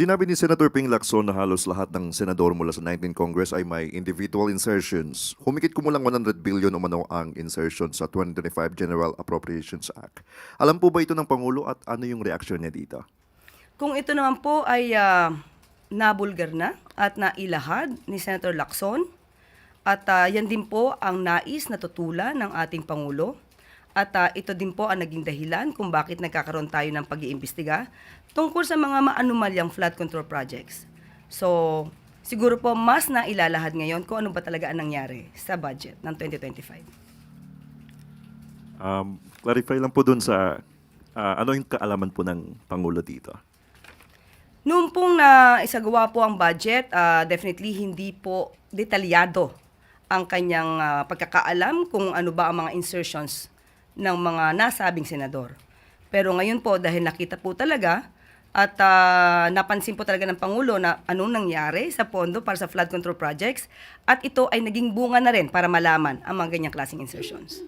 Sinabi ni Senator Ping Lacson na halos lahat ng senador mula sa 19 Congress ay may individual insertions. Humikit kumulang 100 billion umano ang insertion sa 2025 General Appropriations Act. Alam po ba ito ng Pangulo at ano yung reaksyon niya dito? Kung ito naman po ay ah, nabulgar na at nailahad ni Senator Lacson at ah, yan din po ang nais na tutulan ng ating Pangulo at ah, ito din po ang naging dahilan kung bakit nagkakaroon tayo ng pag-iimbestiga tungkol sa mga maanumalyang flood control projects. So, siguro po mas na ilalahad ngayon kung ano ba talaga ang nangyari sa budget ng 2025. Um, clarify lang po dun sa ah, ano yung kaalaman po ng Pangulo dito. Noong pong na isagawa po ang budget, ah, definitely hindi po detalyado ang kanyang ah, pagkakaalam kung ano ba ang mga insertions ng mga nasabing senador. Pero ngayon po, dahil nakita po talaga at ah, napansin po talaga ng Pangulo na anong nangyari sa pondo para sa flood control projects at ito ay naging bunga na rin para malaman ang mga ganyang klaseng insertions.